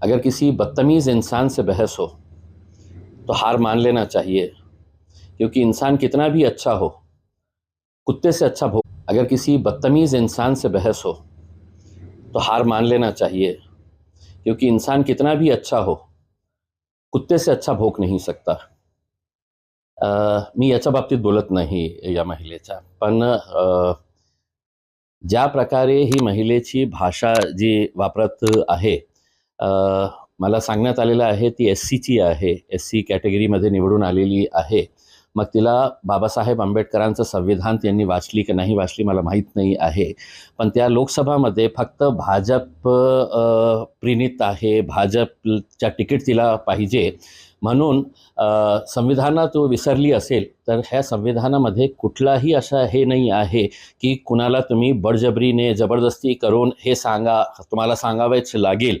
अगर किसी बदतमीज़ इंसान से बहस हो तो हार मान लेना चाहिए, क्योंकि इंसान कितना भी अच्छा हो, कुत्ते से अच्छा भोग अगर किसी बदतमीज़ इंसान से बहस हो तो हार मान लेना चाहिए, क्योंकि इंसान कितना भी अच्छा हो, कुत्ते से अच्छा भोग नहीं सकता। मी याच्या बाबतीत बोलत नाही या महिलेच्या पण ज्या प्रकारे ही महिलेची भाषा जी वापरत आहे मला सांगण्यात आलेलं आहे ती एस सीची आहे. एस सी कॅटेगरीमध्ये निवडून आलेली आहे. मग तिला बाबासाहेब आंबेडकरांचं संविधान त्यांनी वाचली की नाही वाचली मला माहीत नाही आहे. पण त्या लोकसभामध्ये फक्त भाजप अ, आहे. भाजपच्या तिकीट तिला पाहिजे. म्हणून संविधानात विसरली असेल तर ह्या संविधानामध्ये कुठलाही असा हे नाही आहे की कुणाला तुम्ही बळजबरीने जबरदस्ती करून हे सांगा तुम्हाला सांगावेच लागेल.